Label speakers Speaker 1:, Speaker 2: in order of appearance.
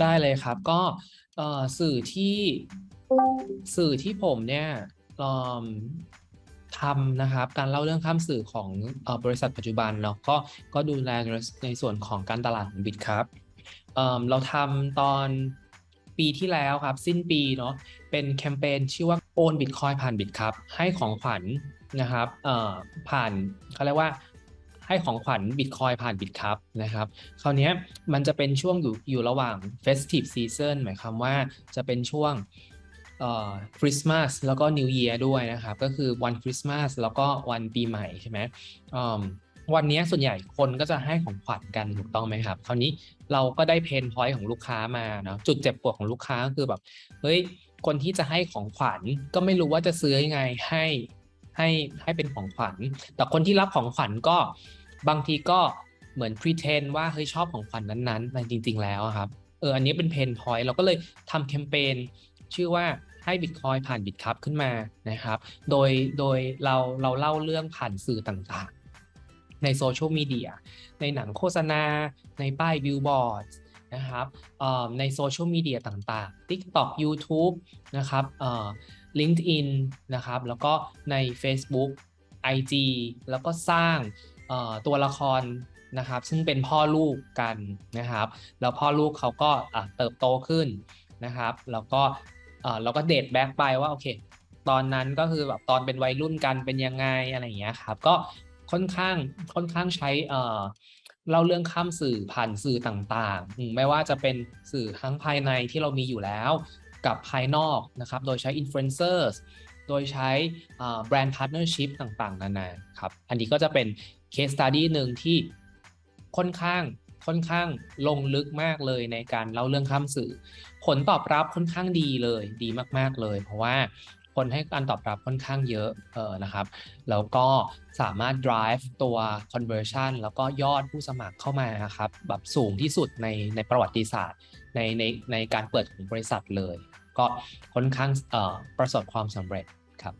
Speaker 1: ได้เลยครับก็สื่อที่สื่อที่ผมเนี่ยทำนะครับการเล่าเรื่องข้ามสื่อของอบริษัทปัจจุบันเนาะก็ก็ดูแลในส่วนของการตลาดของบิตครับเเราทำตอนปีที่แล้วครับ สิ้นปีเนาะเป็นแคมเปญชื่อว่าโอนบิตคอยผ่านบิตครับให้ของขวัญนะครับผ่านเขาเรียกว่า ให้ของขวัญบิตคอยผ่านบิตครับนะครับคราวนี้มันจะเป็นช่วงอยู่อยู่ระหว่าง festive season หมายความว่าจะเป็นช่วงคริสต์มาสแล้วก็ New Year ด้วยนะครับ ก็คือวันคริสต์มาสแล้วก็วันปีใหม่ใช่ไหมมวันนี้ส่วนใหญ่คนก็จะให้ของขวัญกันถูกต้องไหมครับ คราวนี้เราก็ได้เพนพอยต์ของลูกค้ามาเนาะจุดเจ็บปวดของลูกค้าก็คือแบบเฮ้ยคนที่จะให้ของขวัญก็ไม่รู้ว่าจะซื้อยังไงให้ ให้ให้เป็นของขวัญ แต่คนที่รับของขวัญก็บางทีก็เหมือน pretend ว่าเฮ้ยชอบของขวัญนั้นๆแต่จริง ๆ แล้วอะครับเอออันนี้เป็นเพนพอยต์เราก็เลยทำแคมเปญชื่อว่าให้บิตคอยผ่านบิตครับขึ้นมานะครับ โดยโดยเราเราเล่าเรื่องผ่านสื่อต่างๆ ในโซเชียลมีเดียในหนังโฆษณา ในป้ายบิลบอร์ดนะครับเอ่อในโซเชียลมีเดียต่างๆ TikTok YouTube นะครับเอ่อ LinkedIn นะครับ แล้วก็ใน Facebook IG แล้วก็สร้างตัวละครนะครับ ซึ่งเป็นพ่อลูกกันนะครับ แล้วพ่อลูกเขาก็เติบโตขึ้นนะครับ แล้วก็เราก็เดทแบ็กไปว่าโอเค ตอนนั้นก็คือแบบตอนเป็นวัยรุ่นกันเป็นยังไงอะไรอย่างเงี้ยครับ ก็ค่อนข้างค่อนข้างใช้เอ่อเล่าเรื่องข้ามสื่อผ่านสื่อต่างๆ ไม่ว่าจะเป็นสื่อทั้งภายในที่เรามีอยู่แล้ว กับภายนอกนะครับ โดยใช้ influencers โดยใช้แบรนด์พาร์ทเนอร์ชิพต่างๆ นานาครับ อันนี้ก็จะเป็นเคสตัดดี้หนึ่งที่ค่อนข้างค่อนข้างลงลึกมากเลยในการเล่าเรื่องข้ามสื่อ ผลตอบรับค่อนข้างดีเลยดีมาก ๆเลย เพราะว่า คนให้การตอบรับค่อนข้างเยอะเออนะครับแล้วก็สามารถ drive ตัว conversion แล้วก็ยอดผู้สมัครเข้ามานะครับแบบสูงที่สุดในในประวัติศาสตร์ในในในการเปิดของบริษัทเลย ก็ค่อนข้างประสบความสำเร็จครับ